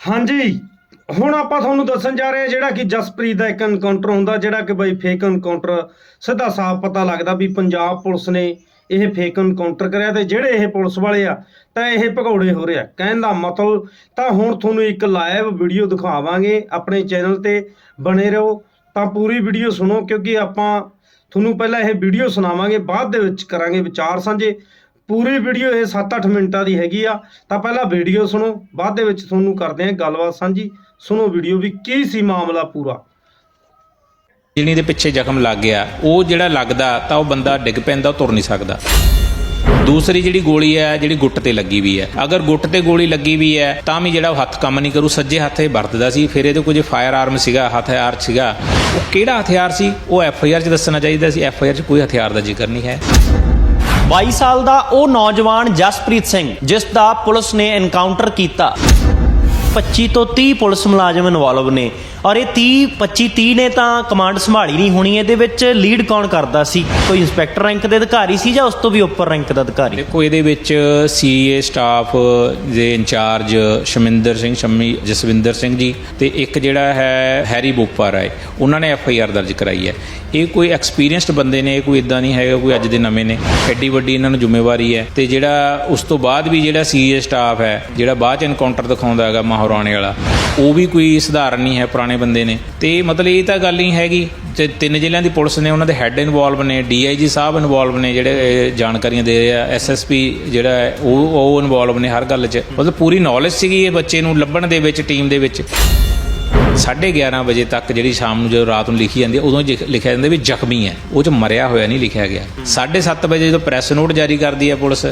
ਹਾਂਜੀ। ਹੁਣ ਆਪਾਂ ਤੁਹਾਨੂੰ ਦੱਸਣ ਜਾ ਰਹੇ ਹਾਂ ਜਿਹੜਾ ਕਿ ਜਸਪ੍ਰੀਤ ਦਾ ਇੱਕ ਐਨਕਾਊਂਟਰ ਹੁੰਦਾ, ਜਿਹੜਾ ਕਿ ਬਈ ਫੇਕ ਐਨਕਾਊਂਟਰ ਸਿੱਧਾ ਸਾਫ਼ ਪਤਾ ਲੱਗਦਾ ਵੀ ਪੰਜਾਬ ਪੁਲਿਸ ਨੇ ਇਹ ਫੇਕ ਐਨਕਾਊਂਟਰ ਕਰਿਆ ਤੇ ਜਿਹੜੇ ਇਹ ਪੁਲਿਸ ਵਾਲੇ ਆ, ਤਾਂ ਇਹ ਭਗੌੜੇ ਹੋ ਰਿਹਾ ਕਹਿਣ ਦਾ ਮਤਲਬ ਤਾਂ ਹੁਣ ਤੁਹਾਨੂੰ ਇੱਕ ਲਾਈਵ ਵੀਡੀਓ ਦਿਖਾਵਾਂਗੇ ਆਪਣੇ ਚੈਨਲ ਤੇ, ਬਣੇ ਰਹੋ, ਤਾਂ ਪੂਰੀ ਵੀਡੀਓ ਸੁਣੋ, ਕਿਉਂਕਿ ਆਪਾਂ ਤੁਹਾਨੂੰ ਪਹਿਲਾਂ ਇਹ ਵੀਡੀਓ ਸੁਣਾਵਾਂਗੇ, ਬਾਅਦ ਦੇ ਵਿੱਚ ਕਰਾਂਗੇ ਵਿਚਾਰ ਸਾਂਝੇ। ਪੂਰੀ ਵੀਡੀਓ ਇਹ 7-8 ਮਿੰਟਾਂ ਦੀ ਹੈਗੀ ਆ। ਤਾਂ ਪਹਿਲਾਂ ਵੀਡੀਓ ਸੁਣੋ, ਬਾਅਦ ਦੇ ਵਿੱਚ ਤੁਹਾਨੂੰ ਕਰਦੇ ਹਾਂ ਗੱਲਬਾਤ ਸਾਂਝੀ। ਸੁਣੋ ਵੀਡੀਓ ਵੀ ਕੀ ਸੀ ਮਾਮਲਾ ਪੂਰਾ। ਜਿਹੜੀ ਦੇ ਪਿੱਛੇ ਜ਼ਖਮ ਲੱਗ ਗਿਆ, ਉਹ ਜਿਹੜਾ ਲੱਗਦਾ ਤਾਂ ਉਹ ਬੰਦਾ ਡਿੱਗ ਪੈਂਦਾ, ਉਹ ਤੁਰ ਨਹੀਂ ਸਕਦਾ। ਦੂਸਰੀ ਜਿਹੜੀ ਗੋਲੀ ਹੈ, ਜਿਹੜੀ ਗੁੱਟ ਤੇ ਲੱਗੀ ਵੀ ਹੈ। ਅਗਰ ਗੁੱਟ ਤੇ ਗੋਲੀ ਲੱਗੀ ਵੀ ਹੈ, ਤਾਂ ਵੀ ਜਿਹੜਾ ਉਹ ਹੱਥ ਕੰਮ ਨਹੀਂ ਕਰੂ, ਸੱਜੇ ਹੱਥ ਇਹ ਵਰਤਦਾ ਸੀ। ਫਿਰ ਇਹਦੇ ਕੁਝ ਫਾਇਰ ਆਰਮ ਸੀਗਾ ਹਥਿਆਰ ਸੀਗਾ, ਉਹ ਕਿਹੜਾ ਹਥਿਆਰ ਸੀ? ਉਹ ਐਫ ਆਈ ਆਰ 'ਚ ਦੱਸਣਾ ਚਾਹੀਦਾ ਸੀ। ਐਫ ਆਈ ਆਰ 'ਚ ਕੋਈ ਹਥਿਆਰ ਦਾ ਜ਼ਿਕਰ ਨਹੀਂ ਹੈ। 22 ਸਾਲ ਦਾ ਉਹ ਨੌਜਵਾਨ ਜਸਪ੍ਰੀਤ ਸਿੰਘ ਜਿਸ ਦਾ ਪੁਲਿਸ ਨੇ ਐਨਕਾਊਂਟਰ ਕੀਤਾ। 25 ਤੋਂ 30 ਪੁਲਿਸ ਮੁਲਾਜ਼ਮ ਇਨਵੋਲਵ ਨੇ। ਔਰ ਇਹ 30 25 30 ਨੇ ਤਾਂ ਕਮਾਂਡ ਸੰਭਾਲੀ ਨਹੀਂ ਹੋਣੀ, ਇਹਦੇ ਵਿੱਚ ਲੀਡ ਕੌਣ ਕਰਦਾ ਸੀ? ਕੋਈ ਇੰਸਪੈਕਟਰ ਰੈਂਕ ਦੇ ਅਧਿਕਾਰੀ ਸੀ ਜਾਂ ਉਸ ਤੋਂ ਵੀ ਉੱਪਰ ਰੈਂਕ ਦਾ ਅਧਿਕਾਰੀ? ਦੇਖੋ, ਇਹਦੇ ਵਿੱਚ ਸੀਏ ਸਟਾਫ ਦੇ ਇੰਚਾਰਜ ਸ਼ਮਿੰਦਰ ਸਿੰਘ, ਸ਼ੰਮੀ, ਜਸਵਿੰਦਰ ਸਿੰਘ ਜੀ ਤੇ ਇੱਕ ਜਿਹੜਾ ਹੈ ਹੈਰੀ ਬੋਪਾ ਰਾਏ, ਉਹਨਾਂ ਨੇ ਐਫ ਆਈ ਆਰ ਦਰਜ ਕਰਾਈ ਹੈ। ਇਹ ਕੋਈ ਐਕਸਪੀਰੀਅੰਸਡ ਬੰਦੇ ਨੇ, ਇਹ ਕੋਈ ਇਦਾਂ ਨਹੀਂ ਹੈਗਾ, ਕੋਈ ਅੱਜ ਦੇ ਨਵੇਂ ਨੇ। ਐਡੀ ਵੱਡੀ ਇਹਨਾਂ ਨੂੰ ਜ਼ਿੰਮੇਵਾਰੀ ਹੈ। ਤੇ ਜਿਹੜਾ ਉਸ ਤੋਂ ਬਾਅਦ ਵੀ ਜਿਹੜਾ ਸੀਏ ਸਟਾਫ ਹੈ, ਜਿਹੜਾ ਬਾਅਦ ਚ ਐਨਕਾਊਂਟਰ ਦਿਖਾਉਂਦਾ ਹੈਗਾ ਮਾਹੌਲ ਮਹਾਰਾਣੇ ਵਾਲਾ। ਉਹ ਵੀ ਕੋਈ ਸਧਾਰਨ ਨਹੀਂ ਹੈ ਪੁਰਾਣੇ ਬੰਦੇ ਨੇ। ਤੇ ਮਤਲਬ ਇਹ ਤਾਂ ਗੱਲ ਨਹੀਂ ਹੈਗੀ ਤੇ ਤਿੰਨ ਜ਼ਿਲ੍ਹਿਆਂ ਦੀ ਪੁਲਿਸ ਨੇ ਉਹਨਾਂ ਦੇ ਹੈੱਡ ਇਨਵੋਲਵ ਨੇ ਡੀਆਈਜੀ ਸਾਹਿਬ ਇਨਵੋਲਵ ਨੇ, ਜਿਹੜੇ ਇਹ ਜਾਣਕਾਰੀਆਂ ਦੇ ਰਹੇ ਆ ਐਸਐਸਪੀ ਜਿਹੜਾ ਹੈ, ਉਹ ਉਹ ਇਨਵੋਲਵ ਨੇ ਹਰ ਗੱਲ 'ਚ। ਮਤਲਬ ਪੂਰੀ ਨੌਲੇਜ ਸੀਗੀ ਇਹ ਬੱਚੇ ਨੂੰ ਲੱਭਣ ਦੇ ਵਿੱਚ ਟੀਮ ਦੇ ਵਿੱਚ। 11:30 ਵਜੇ ਤੱਕ ਜਿਹੜੀ ਸ਼ਾਮ ਨੂੰ ਜਦੋਂ ਰਾਤ ਨੂੰ ਲਿਖੀ ਜਾਂਦੀ ਹੈ, ਉਦੋਂ ਜਿ- ਲਿਖਿਆ ਜਾਂਦਾ ਵੀ ਜ਼ਖਮੀ ਹੈ। ਉਹ 'ਚ ਮਰਿਆ ਹੋਇਆ ਨਹੀਂ ਲਿਖਿਆ ਗਿਆ। 7:30 ਵਜੇ ਜਦੋਂ ਪ੍ਰੈਸ ਨੋਟ ਜਾਰੀ ਕਰਦੀ ਹੈ ਪੁਲਿਸ,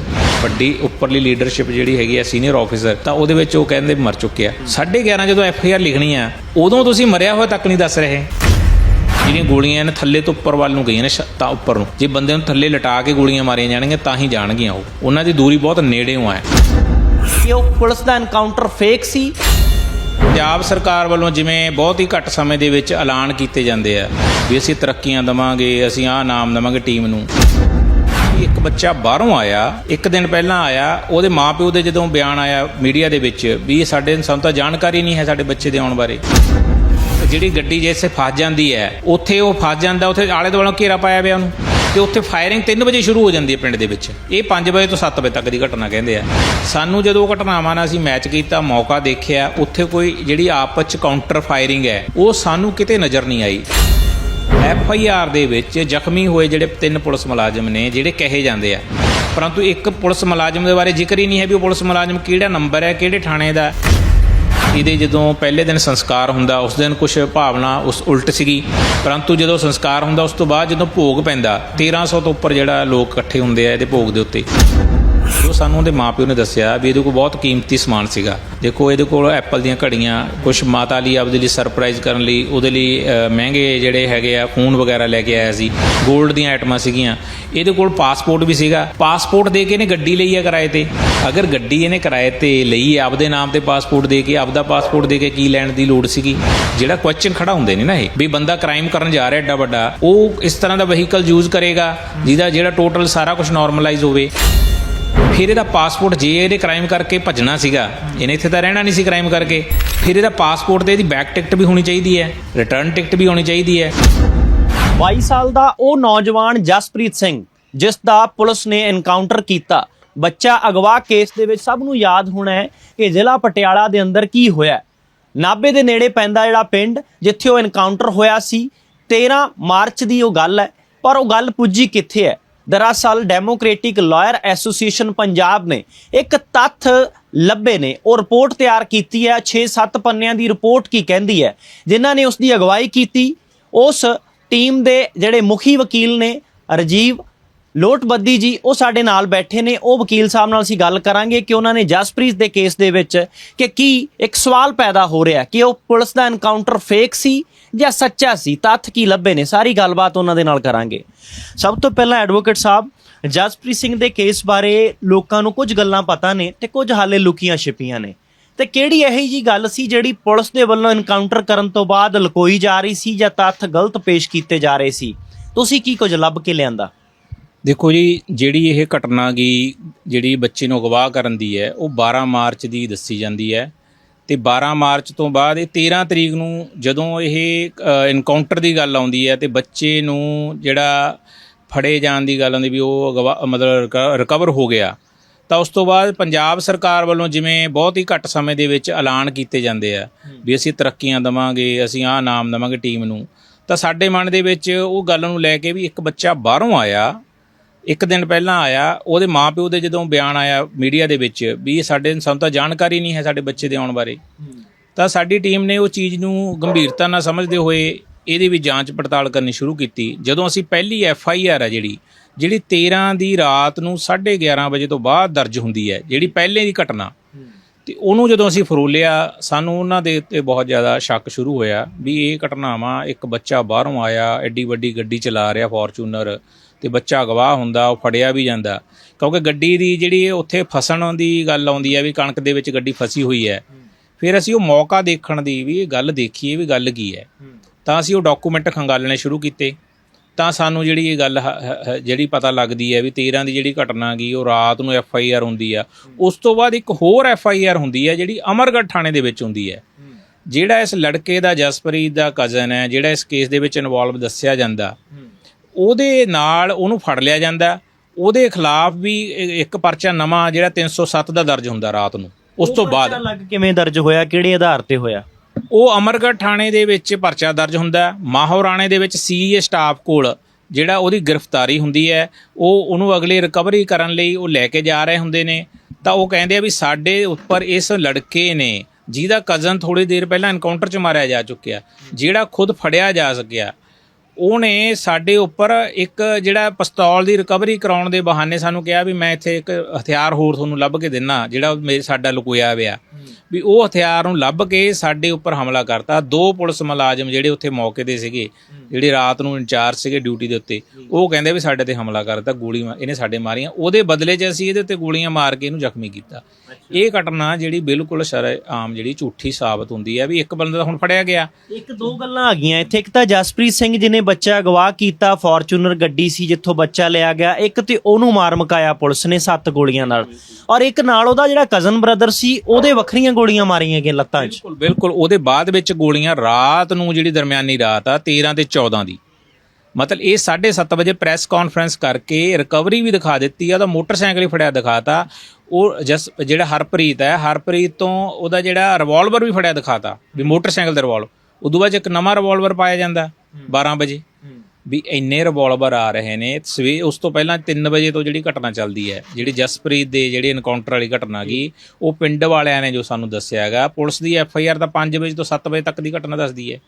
ਵੱਡੀ ਉੱਪਰਲੀ ਲੀਡਰਸ਼ਿਪ ਜਿਹੜੀ ਹੈਗੀ ਹੈ, ਸੀਨੀਅਰ ਆਫੀਸਰ, ਤਾਂ ਉਹਦੇ ਵਿੱਚ ਉਹ ਕਹਿੰਦੇ ਮਰ ਚੁੱਕਿਆ 11:30 ਜਦੋਂ ਐਫ ਆਈ ਆਰ ਲਿਖਣੀ ਆ ਉਦੋਂ ਤੁਸੀਂ ਮਰਿਆ ਹੋਇਆ ਤੱਕ ਨਹੀਂ ਦੱਸ ਰਹੇ। ਜਿਹੜੀਆਂ ਗੋਲੀਆਂ ਨੇ ਥੱਲੇ ਤੋਂ ਉੱਪਰ ਵੱਲ ਨੂੰ ਗਈਆਂ ਨੇ, ਛ- ਤਾਂ ਉੱਪਰ ਨੂੰ। ਜੇ ਬੰਦੇ ਨੂੰ ਥੱਲੇ ਲਟਾ ਕੇ ਗੋਲੀਆਂ ਮਾਰੀਆਂ ਜਾਣਗੀਆਂ, ਤਾਂ ਹੀ ਜਾਣਗੀਆਂ ਉਹ। ਉਹਨਾਂ ਦੀ ਦੂਰੀ ਬਹੁਤ ਨੇੜੇੋਂ ਹੈ ਕਿ ਉਹ ਪੁਲਿਸ ਦਾ ਐਨਕਾਊਂਟਰ ਫੇਕ ਸੀ। ਪੰਜਾਬ ਸਰਕਾਰ ਵੱਲੋਂ ਜਿਵੇਂ ਬਹੁਤ ਹੀ ਘੱਟ ਸਮੇਂ ਦੇ ਵਿੱਚ ਐਲਾਨ ਕੀਤੇ ਜਾਂਦੇ ਆ ਵੀ ਅਸੀਂ ਤਰੱਕੀਆਂ ਦਵਾਂਗੇ, ਅਸੀਂ ਆਹ ਨਾਮ ਦਵਾਂਗੇ ਟੀਮ ਨੂੰ। ਇੱਕ ਬੱਚਾ ਬਾਹਰੋਂ ਆਇਆ, ਇੱਕ ਦਿਨ ਪਹਿਲਾਂ ਆਇਆ, ਉਹਦੇ ਮਾਪਿਓ ਦੇ ਜਦੋਂ ਬਿਆਨ ਆਇਆ ਮੀਡੀਆ ਦੇ ਵਿੱਚ ਵੀ ਸਾਡੇ ਸਾਨੂੰ ਤਾਂ ਜਾਣਕਾਰੀ ਨਹੀਂ ਹੈ ਸਾਡੇ ਬੱਚੇ ਦੇ ਆਉਣ ਬਾਰੇ। ਜਿਹੜੀ ਗੱਡੀ ਜੈਸੇ ਫਸ ਜਾਂਦੀ ਹੈ, ਉੱਥੇ ਉਹ ਫਸ ਜਾਂਦਾ, ਉੱਥੇ ਆਲੇ ਦੁਆਲੇ ਘੇਰਾ ਪਾਇਆ ਪਿਆ ਉਹਨੂੰ। ਤੇ ਉੱਥੇ ਫਾਇਰਿੰਗ 3 ਵਜੇ ਸ਼ੁਰੂ ਹੋ ਜਾਂਦੀ ਹੈ ਪਿੰਡ ਦੇ ਵਿੱਚ। ਇਹ 5 ਵਜੇ ਤੋਂ 7 ਵਜੇ ਤੱਕ ਦੀ ਘਟਨਾ ਕਹਿੰਦੇ ਆ। ਸਾਨੂੰ ਜਦੋਂ ਉਹ ਘਟਨਾਵਾਂ ਨਾਲ ਅਸੀਂ ਮੈਚ ਕੀਤਾ, ਮੌਕਾ ਦੇਖਿਆ, ਉੱਥੇ ਕੋਈ ਜਿਹੜੀ ਆਪਸ ਚ ਕਾਊਂਟਰ ਫਾਇਰਿੰਗ ਹੈ, ਉਹ ਸਾਨੂੰ ਕਿਤੇ ਨਜ਼ਰ ਨਹੀਂ ਆਈ। ਐਫ ਆਈ ਆਰ ਦੇ ਵਿੱਚ ਜ਼ਖਮੀ ਹੋਏ ਜਿਹੜੇ ਤਿੰਨ ਪੁਲਿਸ ਮੁਲਾਜ਼ਮ ਨੇ, ਜਿਹੜੇ ਕਹੇ ਜਾਂਦੇ ਆ। ਪਰੰਤੂ ਇੱਕ ਪੁਲਿਸ ਮੁਲਾਜ਼ਮ ਦੇ ਬਾਰੇ ਜ਼ਿਕਰ ਹੀ ਨਹੀਂ ਹੈ ਵੀ ਉਹ ਪੁਲਿਸ ਮੁਲਾਜ਼ਮ ਕਿਹੜਾ ਨੰਬਰ ਹੈ, ਕਿਹੜੇ ਥਾਣੇ ਦਾ ਇਹਦੇ ਜਦੋਂ ਪਹਿਲੇ ਦਿਨ ਸੰਸਕਾਰ ਹੁੰਦਾ, ਉਸ ਦਿਨ ਕੁਝ ਭਾਵਨਾ ਉਸ ਉਲਟ ਸੀਗੀ। ਪਰੰਤੂ ਜਦੋਂ ਸੰਸਕਾਰ ਹੁੰਦਾ, ਉਸ ਤੋਂ ਬਾਅਦ ਜਦੋਂ ਭੋਗ ਪੈਂਦਾ 1300 ਤੋਂ ਉੱਪਰ ਜਿਹੜਾ ਲੋਕ ਇਕੱਠੇ ਹੁੰਦੇ ਆ ਇਹਦੇ ਭੋਗ ਦੇ ਉੱਤੇ। ਜੋ ਸਾਨੂੰ ਉਹਦੇ ਮਾਪਿਓ ਨੇ ਦੱਸਿਆ ਵੀ ਇਹਦੇ ਕੋਲ ਬਹੁਤ ਕੀਮਤੀ ਸਮਾਨ ਸੀਗਾ। ਦੇਖੋ, ਇਹਦੇ ਕੋਲ ਐਪਲ ਦੀਆਂ ਘੜੀਆਂ ਕੁਝ ਮਾਤਾ ਲਈ ਆਪਦੇ ਲਈ ਸਰਪ੍ਰਾਈਜ਼ ਕਰਨ ਲਈ, ਉਹਦੇ ਲਈ ਮਹਿੰਗੇ ਜਿਹੜੇ ਹੈਗੇ ਆ ਫੋਨ ਵਗੈਰਾ ਲੈ ਕੇ ਆਇਆ ਸੀ 골ਡ ਦੀਆਂ ਆਈਟਮਾਂ ਸੀਗੀਆਂ। ਇਹਦੇ ਕੋਲ ਪਾਸਪੋਰਟ ਵੀ ਸੀਗਾ। ਪਾਸਪੋਰਟ ਦੇ ਕੇ ਇਹਨੇ ਗੱਡੀ ਲਈ ਆ ਕਿਰਾਏ ਤੇ। ਅਗਰ ਗੱਡੀ ਇਹਨੇ ਕਿਰਾਏ ਤੇ ਲਈ ਆਪਦੇ ਨਾਮ ਤੇ ਪਾਸਪੋਰਟ ਦੇ ਕੇ, ਆਪਦਾ ਪਾਸਪੋਰਟ ਦੇ ਕੇ ਕੀ ਲੈਣ ਦੀ ਲੋੜ ਸੀਗੀ? ਜਿਹੜਾ ਕੁਐਸਚਨ ਖੜਾ ਹੁੰਦੇ ਨੇ ਨਾ ਇਹ, ਵੀ ਬੰਦਾ ਕ੍ਰਾਈਮ ਕਰਨ ਜਾ ਰਿਹਾ ਐਡਾ ਵੱਡਾ, ਉਹ ਇਸ ਤਰ੍ਹਾਂ ਦਾ ਵਹੀਕਲ ਯੂਜ਼ ਕਰੇਗਾ, ਜਿਹਦਾ ਜਿਹੜਾ ਟੋਟਲ ਸਾਰਾ ਕੁਝ ਨਾਰਮਲਾਈਜ਼ ਹੋਵੇ। ਫਿਰ ਇਹਦਾ ਪਾਸਪੋਰਟ ਜੇ ਇਹਨੇ ਕ੍ਰਾਈਮ ਕਰਕੇ ਭੱਜਣਾ ਸੀਗਾ, ਇਹਨੇ ਇੱਥੇ ਤਾਂ ਰਹਿਣਾ ਨਹੀਂ ਸੀ ਕ੍ਰਾਈਮ ਕਰਕੇ, ਫਿਰ ਇਹਦਾ ਪਾਸਪੋਰਟ ਤੇ ਇਹਦੀ ਬੈਕ ਟਿਕਟ ਵੀ ਹੋਣੀ ਚਾਹੀਦੀ ਹੈ ਰਿਟਰਨ ਟਿਕਟ ਵੀ ਹੋਣੀ ਚਾਹੀਦੀ ਹੈ। 22 ਸਾਲ ਦਾ ਉਹ ਨੌਜਵਾਨ ਜਸਪ੍ਰੀਤ ਸਿੰਘ, ਜਿਸ ਦਾ ਪੁਲਿਸ ਨੇ ਐਨਕਾਊਂਟਰ ਕੀਤਾ। ਬੱਚਾ ਅਗਵਾ ਕੇਸ ਦੇ ਵਿੱਚ ਸਭ ਨੂੰ ਯਾਦ ਹੋਣਾ ਹੈ ਕਿ ਜ਼ਿਲ੍ਹਾ ਪਟਿਆਲਾ ਦੇ ਅੰਦਰ ਕੀ ਹੋਇਆ ਨਾਬੇ ਦੇ ਨੇੜੇ ਪੈਂਦਾ ਜਿਹੜਾ ਪਿੰਡ, ਜਿੱਥੇ ਉਹ ਐਨਕਾਊਂਟਰ ਹੋਇਆ ਸੀ 13 ਮਾਰਚ ਦੀ ਉਹ ਗੱਲ ਹੈ, ਪਰ ਉਹ ਗੱਲ ਪੁੱਜੀ ਕਿੱਥੇ ਹੈ? ਦਰਅਸਲ ਡੈਮੋਕ੍ਰੈਟਿਕ ਲਾਇਰ ਐਸੋਸੀਏਸ਼ਨ ਪੰਜਾਬ ਨੇ ਇੱਕ ਤੱਥ ਲੱਭੇ ਨੇ। ਉਹ ਰਿਪੋਰਟ ਤਿਆਰ ਕੀਤੀ ਹੈ 6-7 ਪੰਨਿਆਂ ਦੀ ਰਿਪੋਰਟ ਕੀ ਕਹਿੰਦੀ ਹੈ, ਜਿਨ੍ਹਾਂ ਨੇ ਉਸ ਦੀ ਅਗਵਾਈ ਕੀਤੀ। ਉਸ ਟੀਮ ਦੇ ਜਿਹੜੇ ਮੁਖੀ ਵਕੀਲ ਨੇ, ਰਜੀਵ ਲੋਟਬੱਦੀ ਜੀ, ਉਹ ਸਾਡੇ ਨਾਲ ਬੈਠੇ ਨੇ। ਉਹ ਵਕੀਲ ਸਾਹਿਬ ਨਾਲ ਅਸੀਂ ਗੱਲ ਕਰਾਂਗੇ ਕਿ ਉਹਨਾਂ ਨੇ ਜਸਪ੍ਰੀਤ ਦੇ ਕੇਸ ਦੇ ਵਿੱਚ ਕਿ ਕੀ ਇੱਕ ਸਵਾਲ ਪੈਦਾ ਹੋ ਰਿਹਾ ਕਿ ਉਹ ਪੁਲਿਸ ਦਾ ਐਨਕਾਊਂਟਰ ਫੇਕ ਸੀ ਜਾਂ ਸੱਚਾ ਸੀ। ਤੱਥ ਕੀ ਲੱਭੇ ਨੇ? ਸਾਰੀ ਗੱਲਬਾਤ ਉਹਨਾਂ ਦੇ ਨਾਲ ਕਰਾਂਗੇ। ਸਭ ਤੋਂ ਪਹਿਲਾਂ ਐਡਵੋਕੇਟ ਸਾਹਿਬ, ਜਸਪ੍ਰੀਤ ਸਿੰਘ ਦੇ ਕੇਸ ਬਾਰੇ ਲੋਕਾਂ ਨੂੰ ਕੁਝ ਗੱਲਾਂ ਪਤਾ ਨੇ ਤੇ ਕੁਝ ਹਾਲੇ ਲੁਕੀਆਂ ਛਿਪੀਆਂ ਨੇ। ਤੇ ਕਿਹੜੀ ਇਹੀ ਜੀ ਗੱਲ ਸੀ ਜਿਹੜੀ ਪੁਲਿਸ ਦੇ ਵੱਲੋਂ ਐਨਕਾਊਂਟਰ ਕਰਨ ਤੋਂ ਬਾਅਦ ਲੁਕੋਈ ਜਾ ਰਹੀ ਸੀ ਜਾਂ ਤੱਥ ਗਲਤ ਪੇਸ਼ ਕੀਤੇ ਜਾ ਰਹੇ ਸੀ? ਤੁਸੀਂ ਕੀ ਕੁਝ ਲੱਭ ਕੇ ਲਿਆਂਦਾ? ਦੇਖੋ ਜੀ ਜਿਹੜੀ ਇਹ ਘਟਨਾ ਗੀ ਜਿਹੜੀ ਬੱਚੇ ਨੂੰ ਅਗਵਾ ਕਰਨ ਦੀ ਹੈ ਉਹ 12 ਮਾਰਚ ਦੀ ਦੱਸੀ ਜਾਂਦੀ ਹੈ। ਤੇ 12 ਮਾਰਚ ਤੋਂ ਬਾਅਦ ਇਹ 13 ਤਰੀਕ ਨੂੰ ਜਦੋਂ ਇਹ ਇਨਕਾਊਂਟਰ ਦੀ ਗੱਲ ਆਉਂਦੀ ਹੈ ਤੇ ਬੱਚੇ ਨੂੰ ਜਿਹੜਾ ਫੜੇ ਜਾਣ ਦੀ ਗੱਲ ਆਉਂਦੀ ਵੀ ਉਹ ਅਗਵਾ- ਮਤਲਬ ਰਿਕਵਰ ਹੋ ਗਿਆ। ਤਾਂ ਉਸ ਤੋਂ ਬਾਅਦ ਪੰਜਾਬ ਸਰਕਾਰ ਵੱਲੋਂ ਜਿਵੇਂ ਬਹੁਤ ਹੀ ਘੱਟ ਸਮੇਂ ਦੇ ਵਿੱਚ ਐਲਾਨ ਕੀਤੇ ਜਾਂਦੇ ਆ ਵੀ ਅਸੀਂ ਤਰੱਕੀਆਂ ਦਵਾਂਗੇ ਅਸੀਂ ਆਹ ਨਾਮ ਦਵਾਂਗੇ ਟੀਮ ਨੂੰ। ਤਾਂ ਸਾਡੇ ਮਨ ਦੇ ਵਿੱਚ ਉਹ ਗੱਲ ਨੂੰ ਲੈ ਕੇ ਵੀ ਇੱਕ ਬੱਚਾ ਬਾਹਰੋਂ ਆਇਆ ਇੱਕ ਦਿਨ ਪਹਿਲਾਂ ਆਇਆ, ਉਹਦੇ ਮਾਪਿਓ ਦੇ ਜਦੋਂ ਬਿਆਨ ਆਇਆ ਮੀਡੀਆ ਦੇ ਵਿੱਚ ਵੀ ਇਹ ਸਾਡੇ ਸਾਨੂੰ ਤਾਂ ਜਾਣਕਾਰੀ ਨਹੀਂ ਹੈ ਸਾਡੇ ਬੱਚੇ ਦੇ ਆਉਣ ਬਾਰੇ, ਤਾਂ ਸਾਡੀ ਟੀਮ ਨੇ ਉਹ ਚੀਜ਼ ਨੂੰ ਗੰਭੀਰਤਾ ਨਾਲ ਸਮਝਦੇ ਹੋਏ ਇਹਦੀ ਵੀ ਜਾਂਚ ਪੜਤਾਲ ਕਰਨੀ ਸ਼ੁਰੂ ਕੀਤੀ। ਜਦੋਂ ਅਸੀਂ ਪਹਿਲੀ ਐਫ ਆਈ ਆਰ ਹੈ ਜਿਹੜੀ ਜਿਹੜੀ 13 ਦੀ ਰਾਤ ਨੂੰ 11:30 ਵਜੇ ਤੋਂ ਬਾਅਦ ਦਰਜ ਹੁੰਦੀ ਹੈ, ਜਿਹੜੀ ਪਹਿਲੇ ਦੀ ਘਟਨਾ, ਤੇ ਉਹਨੂੰ ਜਦੋਂ ਅਸੀਂ ਫਰੋਲਿਆ, ਸਾਨੂੰ ਉਹਨਾਂ ਦੇ ਉੱਤੇ ਬਹੁਤ ਜ਼ਿਆਦਾ ਸ਼ੱਕ ਸ਼ੁਰੂ ਹੋਇਆ ਵੀ ਇਹ ਘਟਨਾਵਾਂ ਇੱਕ ਬੱਚਾ ਬਾਹਰੋਂ ਆਇਆ, ਐਡੀ ਵੱਡੀ ਗੱਡੀ ਚਲਾ ਰਿਹਾ, ਫੋਰਚੂਨਰ ਤੇ ਬੱਚਾ ਗਵਾਹ ਹੁੰਦਾ, ਉਹ ਫੜਿਆ ਵੀ ਜਾਂਦਾ। ਕਿਉਂਕਿ ਗੱਡੀ ਦੀ ਜਿਹੜੀ ਉੱਥੇ ਫਸਣ ਦੀ ਗੱਲ ਆਉਂਦੀ ਹੈ ਵੀ ਕਣਕ ਦੇ ਵਿੱਚ ਗੱਡੀ ਫਸੀ ਹੋਈ ਹੈ। ਫਿਰ ਅਸੀਂ ਉਹ ਮੌਕਾ ਦੇਖਣ ਦੀ ਵੀ ਇਹ ਗੱਲ ਦੇਖੀਏ ਵੀ ਗੱਲ ਕੀ ਹੈ। ਤਾਂ ਅਸੀਂ ਉਹ ਡਾਕੂਮੈਂਟ ਖੰਗਾਲਣੇ ਸ਼ੁਰੂ ਕੀਤੇ। ਤਾਂ ਸਾਨੂੰ ਜਿਹੜੀ ਇਹ ਗੱਲ ਜਿਹੜੀ ਪਤਾ ਲੱਗਦੀ ਹੈ ਵੀ 13 ਦੀ ਜਿਹੜੀ ਘਟਨਾ ਗਈ ਉਹ ਰਾਤ ਨੂੰ ਐਫ ਆਈ ਆਰ ਹੁੰਦੀ ਆ। ਉਸ ਤੋਂ ਬਾਅਦ ਇੱਕ ਹੋਰ ਐਫ ਆਈ ਆਰ ਹੁੰਦੀ ਹੈ, ਜਿਹੜੀ ਅਮਰਗੜ੍ਹ ਥਾਣੇ ਦੇ ਵਿੱਚ ਹੁੰਦੀ ਹੈ। ਜਿਹੜਾ ਇਸ ਲੜਕੇ ਦਾ ਜਸਪ੍ਰੀਤ ਦਾ ਕਜ਼ਨ ਹੈ, ਜਿਹੜਾ ਇਸ ਕੇਸ ਦੇ ਵਿੱਚ ਇਨਵੋਲਵ ਦੱਸਿਆ ਜਾਂਦਾ। ਉਹਦੇ ਨਾਲ ਉਹਨੂੰ ਫੜ ਲਿਆ ਜਾਂਦਾ। ਉਹਦੇ ਖਿਲਾਫ ਵੀ ਇੱਕ ਪਰਚਾ ਨਵਾਂ ਜਿਹੜਾ 307 ਦਾ ਦਰਜ ਹੁੰਦਾ ਰਾਤ ਨੂੰ। ਉਸ ਤੋਂ ਬਾਅਦ ਲੱਗ ਕਿਵੇਂ ਦਰਜ ਹੋਇਆ? ਕਿਹੜੇ ਆਧਾਰ ਤੇ ਹੋਇਆ? ਉਹ ਅਮਰਗੜ੍ਹ ਥਾਣੇ ਦੇ ਵਿੱਚ ਪਰਚਾ ਦਰਜ ਹੁੰਦਾ। ਮਾਹੌਰਾਣੇ ਦੇ ਵਿੱਚ ਸੀਏ ਸਟਾਫ ਕੋਲ ਜਿਹੜਾ ਉਹਦੀ ਗ੍ਰਿਫਤਾਰੀ ਹੁੰਦੀ ਹੈ ਉਹ ਉਹਨੂੰ ਅਗਲੀ ਰਿਕਵਰੀ ਕਰਨ ਲਈ ਉਹ ਲੈ ਕੇ ਜਾ ਰਹੇ ਹੁੰਦੇ ਨੇ। ਤਾਂ ਉਹ ਕਹਿੰਦੇ ਆ ਵੀ ਸਾਡੇ ਉੱਪਰ ਇਸ ਲੜਕੇ ਨੇ ਜਿਹਦਾ ਕਜ਼ਨ ਥੋੜੀ ਦੇਰ ਪਹਿਲਾਂ ਐਨਕਾਊਂਟਰ 'ਚ ਮਾਰਿਆ ਜਾ ਚੁੱਕਿਆ ਜਿਹੜਾ ਖੁਦ ਫੜਿਆ ਜਾ ਸਕਿਆ ਉਹਨੇ ਸਾਡੇ ਉੱਪਰ ਇੱਕ ਜਿਹੜਾ ਪਿਸਤੌਲ ਦੀ ਰਿਕਵਰੀ ਕਰਾਉਣ ਦੇ ਬਹਾਨੇ ਸਾਨੂੰ ਕਿਹਾ ਵੀ ਮੈਂ ਇੱਥੇ ਇੱਕ ਹਥਿਆਰ ਹੋਰ ਤੁਹਾਨੂੰ ਲੱਭ ਕੇ ਦਿੰਨਾ ਜਿਹੜਾ ਮੇਰੇ ਸਾਡਾ ਲੁਕੋਇਆ ਹੋਇਆ। ਵੀ ਉਹ ਹਥਿਆਰ ਨੂੰ ਲੱਭ ਕੇ ਸਾਡੇ ਉੱਪਰ ਹਮਲਾ ਕਰਤਾ। ਦੋ ਪੁਲਿਸ ਮੁਲਾਜ਼ਮ ਜਿਹੜੇ ਉੱਥੇ ਮੌਕੇ ਤੇ ਸੀਗੇ ਜਿਹੜੇ ਰਾਤ ਨੂੰ ਇੰਚਾਰਜ ਸੀਗੇ ਡਿਊਟੀ ਦੇ ਉੱਤੇ ਉਹ ਕਹਿੰਦੇ ਵੀ ਸਾਡੇ ਤੇ ਹਮਲਾ ਕਰਤਾ ਗੋਲੀ ਇਹਨੇ ਸਾਡੇ ਮਾਰੀਆਂ। ਉਹਦੇ ਬਦਲੇ 'ਚ ਅਸੀਂ ਇਹਦੇ ਉੱਤੇ ਗੋਲੀਆਂ ਮਾਰ ਕੇ ਇਹਨੂੰ ਜ਼ਖਮੀ ਕੀਤਾ। ਇਹ ਘਟਨਾ ਜਿਹੜੀ ਬਿਲਕੁਲ ਸ਼ਰੇਆਮ ਜਿਹੜੀ ਝੂਠੀ ਸਾਬਤ ਹੁੰਦੀ ਹੈ ਵੀ ਇੱਕ ਬੰਦਾ ਹੁਣ ਫੜਿਆ ਗਿਆ। ਇੱਕ ਦੋ ਗੱਲਾਂ ਆ ਗਈਆਂ। ਇੱਥੇ ਇੱਕ ਤਾਂ ਜਸਪ੍ਰੀਤ ਸਿੰਘ ਜੀ ਨੇ ਬੱਚਾ ਅਗਵਾ ਕੀਤਾ, ਫੋਰਚੂਨਰ ਗੱਡੀ ਸੀ ਜਿੱਥੋਂ ਬੱਚਾ ਲਿਆ ਗਿਆ, ਇੱਕ ਤੇ ਉਹਨੂੰ ਮਾਰ ਮਕਾਇਆ ਪੁਲਿਸ ਨੇ ਸੱਤ ਗੋਲੀਆਂ ਨਾਲ। ਔਰ ਇੱਕ ਨਾਲ ਉਹਦਾ ਜਿਹੜਾ ਕਜ਼ਨ ਬ੍ਰਦਰ ਸੀ, ਉਹਦੇ ਵੱਖਰੀਆਂ ਗੋਲੀਆਂ ਮਾਰੀਆਂ ਗਈਆਂ ਲੱਤਾਂ 'ਚ। ਬਿਲਕੁਲ ਬਿਲਕੁਲ, ਉਹਦੇ ਬਾਅਦ ਵਿੱਚ ਗੋਲੀਆਂ ਰਾਤ ਨੂੰ ਜਿਹੜੀ ਦਰਮਿਆਨੀ ਰਾਤ ਆ 13 ਤੇ 14 ਦੀ। ਮਤਲਬ ਇਹ 7:30 ਵਜੇ ਪ੍ਰੈਸ ਕਾਨਫਰੰਸ ਕਰਕੇ ਰਿਕਵਰੀ ਵੀ ਦਿਖਾ ਦਿੱਤੀ ਆ, ਉਹਦਾ ਮੋਟਰਸਾਈਕਲ ਹੀ ਫੜਿਆ ਦਿਖਾਤਾ। ਉਹ ਜਸ, ਜਿਹੜਾ ਹਰਪ੍ਰੀਤ ਹੈ ਹਰਪ੍ਰੀਤ ਤੋਂ ਉਹਦਾ ਜਿਹੜਾ ਰਿਵਾਲਵਰ ਵੀ ਫੜਿਆ ਦਿਖਾਤਾ, ਵੀ ਮੋਟਰਸਾਈਕਲ ਦਾ ਰਿਵਾਲਵਰ ਉਦੋਂ ਬਾਅਦ 'ਚ ਇੱਕ ਨਵਾਂ ਰਿਵਾਲਵਰ ਪਾਇਆ ਜਾਂਦਾ। 12 ਵਜੇ। ਵੀ ਇੰਨੇ ਰਿਵਾਲਵਰ ਆ ਰਹੇ ਨੇ ਸਵੇ ਉਸ ਤੋਂ ਪਹਿਲਾਂ 3 ਵਜੇ ਤੋਂ ਜਿਹੜੀ ਘਟਨਾ ਚੱਲਦੀ ਹੈ ਜਿਹੜੀ ਜਸਪ੍ਰੀਤ ਦੇ ਜਿਹੜੇ ਐਨਕਾਊਂਟਰ ਵਾਲੀ ਘਟਨਾ ਗਈ ਉਹ ਪਿੰਡ ਵਾਲਿਆਂ ਨੇ ਜੋ ਸਾਨੂੰ ਦੱਸਿਆ ਹੈਗਾ ਪੁਲਿਸ ਦੀ ਐਫ ਆਈ ਆਰ ਤਾਂ 5 ਵਜੇ ਤੋਂ 7 ਵਜੇ ਤੱਕ ਦੀ ਘਟਨਾ ਦੱਸਦੀ ਹੈ।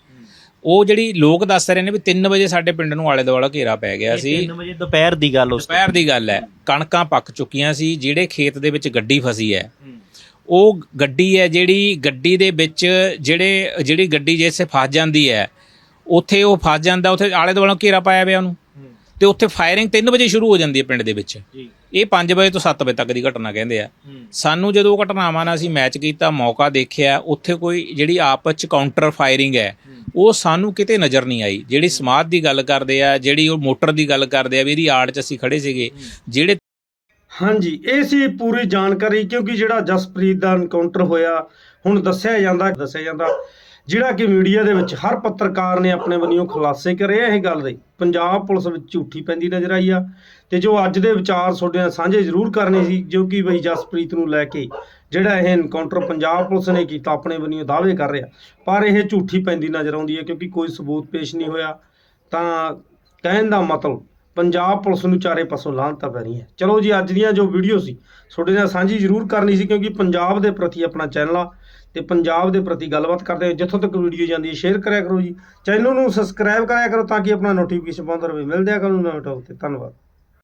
ਉਹ ਜਿਹੜੀ ਲੋਕ ਦੱਸ ਰਹੇ ਨੇ ਵੀ 3 ਵਜੇ ਸਾਡੇ ਪਿੰਡ ਨੂੰ ਆਲੇ ਦੁਆਲਾ ਘੇਰਾ ਪੈ ਗਿਆ ਸੀ। 3 ਵਜੇ ਦੁਪਹਿਰ ਦੀ ਗੱਲ ਉਸ ਦੁਪਹਿਰ ਦੀ ਗੱਲ ਹੈ। ਕਣਕਾਂ ਪੱਕ ਚੁੱਕੀਆਂ ਸੀ ਜਿਹੜੇ ਖੇਤ ਦੇ ਵਿੱਚ ਗੱਡੀ ਫਸੀ ਹੈ। ਉਹ ਗੱਡੀ ਹੈ ਜਿਹੜੀ ਗੱਡੀ ਦੇ ਵਿੱਚ ਜਿਹੜੇ ਜਿਹੜੀ ਗੱਡੀ ਜਿੱਥੇ ਫਸ ਜਾਂਦੀ ਹੈ ਉੱਥੇ ਉਹ ਫਸ ਜਾਂਦਾ ਉੱਥੇ ਆਲੇ ਦੁਆਲੇ ਘੇਰਾ ਪਾਇਆ ਪਿਆ ਉਹਨੂੰ। ਤੇ ਉੱਥੇ ਫਾਇਰਿੰਗ 3 ਵਜੇ ਸ਼ੁਰੂ ਹੋ ਜਾਂਦੀ ਹੈ ਪਿੰਡ ਦੇ ਵਿੱਚ। ਜੀ। ਇਹ 5 ਵਜੇ ਤੋਂ 7 ਵਜੇ ਤੱਕ ਦੀ ਘਟਨਾ ਕਹਿੰਦੇ ਆ। ਸਾਨੂੰ ਜਦੋਂ ਉਹ ਘਟਨਾਵਾਂ ਨਾਲ ਅਸੀਂ ਮੈਚ ਕੀਤਾ ਮੌਕਾ ਦੇਖਿਆ ਉੱਥੇ ਕੋਈ ਜਿਹੜੀ ਆਪਸ ਚ ਕਾਊਂਟਰ ਫਾਇਰਿੰਗ ਹੈ ਉਹ ਸਾਨੂੰ ਕਿਤੇ ਨਜ਼ਰ ਨਹੀਂ ਆਈ। ਜਿਹੜੀ ਸਮਾਧ ਦੀ ਗੱਲ ਕਰਦੇ ਆ ਜਿਹੜੀ ਉਹ ਮੋਟਰ ਦੀ ਗੱਲ ਕਰਦੇ ਆ ਵੀ ਇਹਦੀ ਆੜ 'ਚ ਅਸੀਂ ਖੜੇ ਸੀਗੇ ਜਿਹੜੇ ਹਾਂਜੀ ਇਹ ਸੀ ਪੂਰੀ ਜਾਣਕਾਰੀ ਕਿਉਂਕਿ ਜਿਹੜਾ ਜਸਪ੍ਰੀਤ ਦਾ ਐਨਕਾਊਂਟਰ ਹੋਇਆ ਹੁਣ ਦੱਸਿਆ ਜਾਂਦਾ ਦੱਸਿਆ ਜਾਂਦਾ ਜਿਹੜਾ ਕਿ ਮੀਡੀਆ ਦੇ ਵਿੱਚ ਹਰ ਪੱਤਰਕਾਰ ਨੇ ਆਪਣੇ ਵੱਲੋਂ ਖੁਲਾਸੇ ਕਰੇ ਆ ਇਹ ਗੱਲ ਦੇ। ਪੰਜਾਬ ਪੁਲਿਸ ਵਿੱਚ ਝੂਠੀ ਪੈਂਦੀ ਨਜ਼ਰ ਆਈ ਆ ਤੇ ਜੋ ਅੱਜ ਦੇ ਵਿਚਾਰ ਤੁਹਾਡੇ ਨਾਲ ਸਾਂਝੇ ਜ਼ਰੂਰ ਕਰਨੇ ਸੀ, ਜੋ ਕਿ ਬਈ ਜਸਪ੍ਰੀਤ ਨੂੰ ਲੈ ਕੇ ਜਿਹੜਾ ਇਹ ਐਨਕਾਊਂਟਰ ਪੰਜਾਬ ਪੁਲਿਸ ਨੇ ਕੀਤਾ, ਆਪਣੇ ਵੱਲੋਂ ਦਾਅਵੇ ਕਰ ਰਿਹਾ। ਪਰ ਇਹ ਝੂਠੀ ਪੈਂਦੀ ਨਜ਼ਰ ਆਉਂਦੀ ਹੈ ਕਿਉਂਕਿ ਕੋਈ ਸਬੂਤ ਪੇਸ਼ ਨਹੀਂ ਹੋਇਆ। ਤਾਂ ਕਹਿਣ ਦਾ ਮਤਲਬ ਪੰਜਾਬ ਪੁਲਿਸ ਨੂੰ ਚਾਰੇ ਪਾਸੋਂ ਲਾਹਨਤਾਂ ਪੈ ਰਹੀ ਹੈ। ਚਲੋ ਜੀ, ਅੱਜ ਦੀਆਂ ਜੋ ਵੀਡੀਓ ਸੀ, ਤੁਹਾਡੇ ਨਾਲ ਸਾਂਝੀ ਜ਼ਰੂਰ ਕਰਨੀ ਸੀ ਕਿਉਂਕਿ ਪੰਜਾਬ ਦੇ ਪ੍ਰਤੀ ਆਪਣਾ ਚੈਨਲ ਆ ਤੇ ਪੰਜਾਬ ਦੇ ਪ੍ਰਤੀ ਗੱਲਬਾਤ ਕਰਦੇ ਹਾਂ ਜਿੱਥੋਂ ਤੱਕ ਵੀਡੀਓ ਜਾਂਦੀ ਹੈ ਸ਼ੇਅਰ ਕਰਿਆ ਕਰੋ ਜੀ। ਚੈਨਲ ਨੂੰ ਸਬਸਕ੍ਰਾਈਬ ਕਰਿਆ ਕਰੋ ਤਾਂ ਕਿ ਆਪਣਾ ਨੋਟੀਫਿਕੇਸ਼ਨ ਪਾਉਂਦਾ ਰਹੇ। ਮਿਲਦੇ ਆ ਕੱਲ ਨੂੰ ਨਵੇਂ ਟੌਪ ਤੇ। ਧੰਨਵਾਦ।